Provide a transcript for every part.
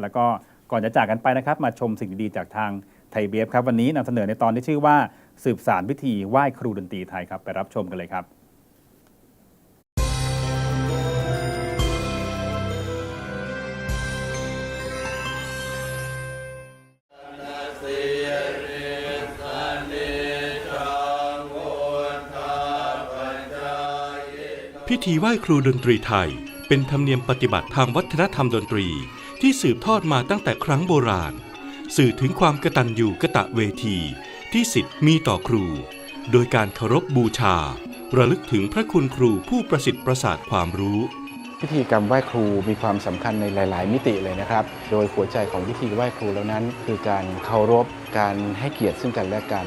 แล้วก็ก่อนจะจากกันไปนะครับมาชมสิ่งดีๆจากทางไทยเบฟครับวันนี้นำเสนอในตอนที่ชื่อว่าสืบสารพิธีไหว้ครูดนตรีไทยครับไปรับชมกันเลยครับพิธีไหว้ครูดนตรีไทย เป็นธรรมเนียมปฏิบัติทางวัฒนธรรมดนตรี ที่สืบทอดมาตั้งแต่ครั้งโบราณ สื่อถึงความกตัญญูกะตะเวที ที่สิทธิ์มีต่อครู โดยการเคารพบูชา ระลึกถึงพระคุณครูผู้ประสิทธิ์ประสาทความรู้พิธีกรรมไหว้ครูมีความสำคัญในหลาย ๆ มิติเลยนะครับ โดยหัวใจของพิธีไหว้ครูแล้วนั้น คือการเคารพ การให้เกียรติซึ่งกันและกัน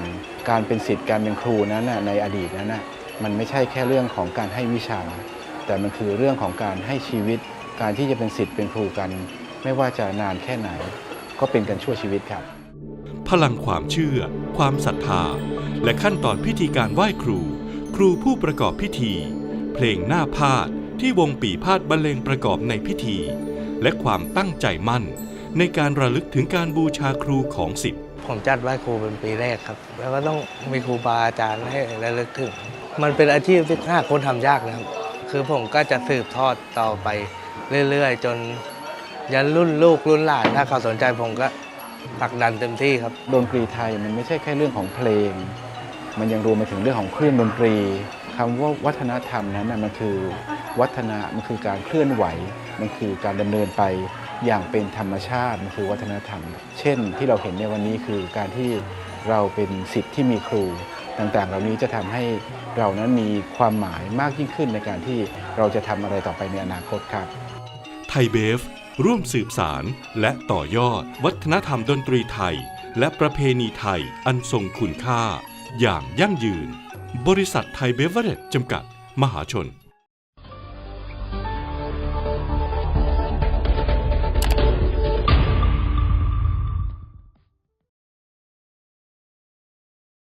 การเป็นศิษย์การเป็นครูนั้นในอดีตนั้นมันไม่ใช่แค่เรื่องของการให้วิชา แต่มันคือเรื่องของการให้ชีวิต การที่จะเป็นศิษย์เป็นครูกัน ไม่ว่าจะนานแค่ไหน ก็เป็นกันชั่วชีวิตครับ พลังความเชื่อ ความศรัทธา และขั้นตอนพิธีการไหว้ครู ครูผู้ประกอบพิธี เพลงหน้าพาดที่วงปีพาดบรรเลงประกอบในพิธี และความตั้งใจมั่น ในการระลึกถึงการบูชาครูของสิทธิ์ผมจัดไหว้ครูเป็นปีแรกครับ แล้วก็ต้องมีครูบาอาจารย์ให้ระลึกถึง มันเป็นอาชีพที่หาคนทำยากนะครับ คือผมก็จะสืบทอดต่อไปเรื่อย ๆ จน ยันรุ่นลูกรุ่นหลานถ้าเขาสนใจผมก็ผลักดันเต็มที่ครับ ดนตรีไทยมันไม่ใช่แค่เรื่องของเพลง มันยังรวมไปถึงเรื่องของเครื่องดนตรีคำว่าวัฒนธรรมนั้นนะมันคือวัฒนะมันคือการเคลื่อนไหว มันคือการดำเนินไปอย่างเป็นธรรมชาติมันคือวัฒนธรรม เช่นที่เราเห็นในวันนี้คือการที่เราเป็นสิทธิ์ที่มีครูต่างๆ เหล่านี้จะทำให้เรานั้นมีความหมายมากยิ่งขึ้นในการที่เราจะทำอะไรต่อไปในอนาคตครับไทยเบฟ ร่วมสืบสารและต่อยอด วัฒนธรรมดนตรีไทย และประเพณีไทยอันทรงคุณค่า อย่างยั่งยืน บริษัทไทยเบเวอเรจจำกัด มหาชน